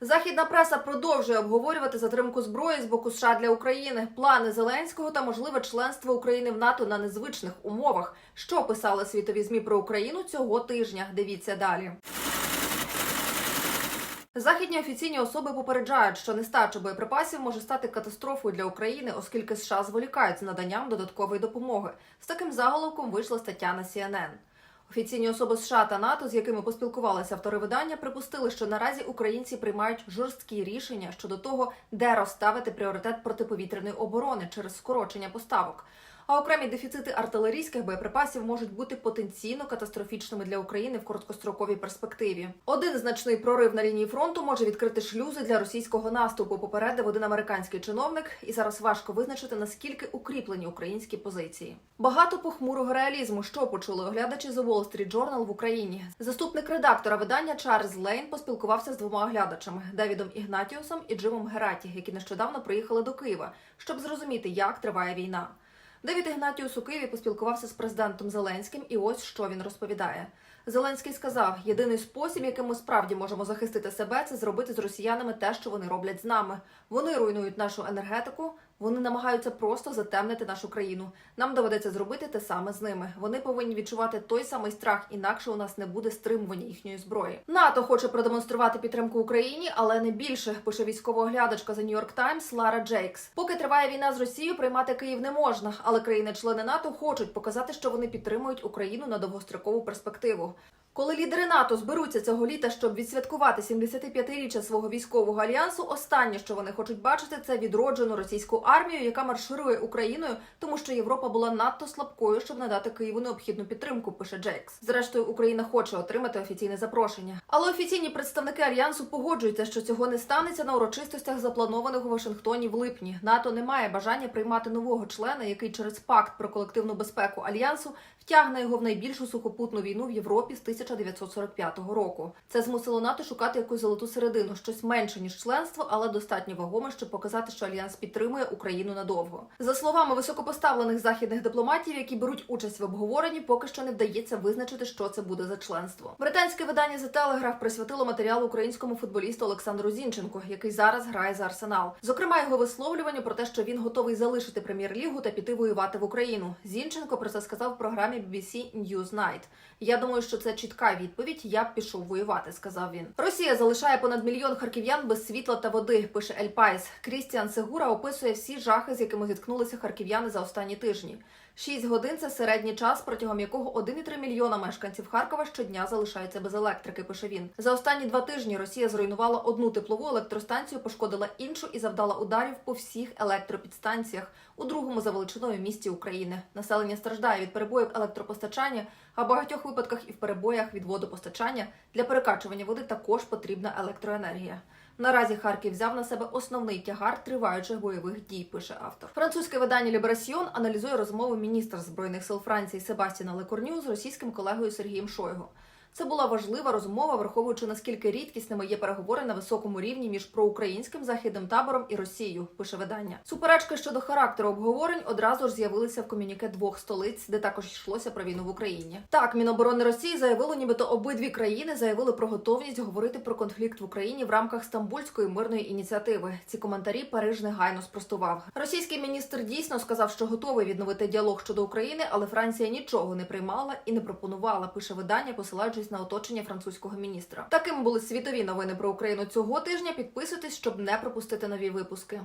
Західна преса продовжує обговорювати затримку зброї з боку США для України, плани Зеленського та можливе членство України в НАТО на незвичних умовах. Що писали світові змі про Україну цього тижня? Дивіться далі. Західні офіційні особи попереджають, що нестача боєприпасів може стати катастрофою для України, оскільки США зволікають з наданням додаткової допомоги. З таким заголовком вийшла стаття на CNN. Офіційні особи США та НАТО, з якими поспілкувалися автори видання, припустили, що наразі українці приймають жорсткі рішення щодо того, де розставити пріоритет протиповітряної оборони через скорочення поставок. А окремі дефіцити артилерійських боєприпасів можуть бути потенційно катастрофічними для України в короткостроковій перспективі. Один значний прорив на лінії фронту може відкрити шлюзи для російського наступу. Попередив один американський чиновник, і зараз важко визначити наскільки укріплені українські позиції. Багато похмурого реалізму, що почули оглядачі The Wall Street Journal в Україні. Заступник редактора видання Чарльз Лейн поспілкувався з двома оглядачами Девідом Ігнатіусом і Джимом Гераті, які нещодавно приїхали до Києва, щоб зрозуміти, як триває війна. Девід Ігнатіус у Києві поспілкувався з президентом Зеленським, і ось що він розповідає. Зеленський сказав: єдиний спосіб, яким ми справді можемо захистити себе, це зробити з росіянами те, що вони роблять з нами. Вони руйнують нашу енергетику. Вони намагаються просто затемнити нашу країну. Нам доведеться зробити те саме з ними. Вони повинні відчувати той самий страх, інакше у нас не буде стримування їхньої зброї. НАТО хоче продемонструвати підтримку Україні, але не більше. Пише військова оглядачка The New York Times Лара Джейкс. Поки триває війна з Росією, приймати Київ не можна, але країни-члени НАТО хочуть показати, що вони підтримують Україну на довгострокову перспективу. Коли лідери НАТО зберуться цього літа, щоб відсвяткувати 75-річчя свого військового альянсу, останнє, що вони хочуть бачити, це відроджену російську армію, яка марширує Україною, тому що Європа була надто слабкою, щоб надати Києву необхідну підтримку. Пише Джейкс. Зрештою, Україна хоче отримати офіційне запрошення. Але офіційні представники альянсу погоджуються, що цього не станеться на урочистостях, запланованих у Вашингтоні в липні. НАТО не має бажання приймати нового члена, який через пакт про колективну безпеку альянсу втягне його в найбільшу сухопутну війну в Європі з 1945 року. Це змусило НАТО шукати якусь золоту середину, щось менше ніж членство, але достатньо вагоме, щоб показати, що альянс підтримує Україну надовго. За словами високопоставлених західних дипломатів, які беруть участь в обговоренні, поки що не вдається визначити, що це буде за членство. Британське видання The Telegraph присвятило матеріал українському футболісту Олександру Зінченку, який зараз грає за Арсенал. Зокрема, його висловлювання про те, що він готовий залишити прем'єр-лігу та піти воювати в Україну. Зінченко про це сказав в програмі BBC Newsnight. Я думаю, що це чітка відповідь. Я пішов воювати, сказав він. Росія залишає понад мільйон харків'ян без світла та води. Пише Ель Пайс. Крістіан Сегура описує всі жахи, з якими зіткнулися харків'яни за останні тижні. Шість годин це середній час, протягом якого 1,3 мільйона мешканців Харкова щодня залишаються без електрики. Пише він. За останні два тижні Росія зруйнувала одну теплову електростанцію, пошкодила іншу і завдала ударів по всіх електропідстанціях у другому за величиною місті України. Населення страждає від перебоїв електропостачання, а в багатьох випадках і в перебоях від водопостачання для перекачування води також потрібна електроенергія. Наразі Харків взяв на себе основний тягар триваючих бойових дій. Пише автор. Французьке видання Ліберасіон аналізує розмову міністра збройних сил Франції Себастіна Лекорню з російським колегою Сергієм Шойгу. Це була важлива розмова, враховуючи наскільки рідкісними є переговори на високому рівні між проукраїнським західним табором і Росією. Пише видання. Суперечки щодо характеру обговорень одразу ж з'явилися в комюніке двох столиць, де також йшлося про війну в Україні. Так, Міноборони Росії заявило, нібито обидві країни заявили про готовність говорити про конфлікт в Україні в рамках Стамбульської мирної ініціативи. Ці коментарі Париж негайно спростував. Російський міністр дійсно сказав, що готовий відновити діалог щодо України, але Франція нічого не приймала і не пропонувала. Пише видання, посилаючись на оточення французького міністра. Такими були світові новини про Україну цього тижня. Підписуйтесь, щоб не пропустити нові випуски.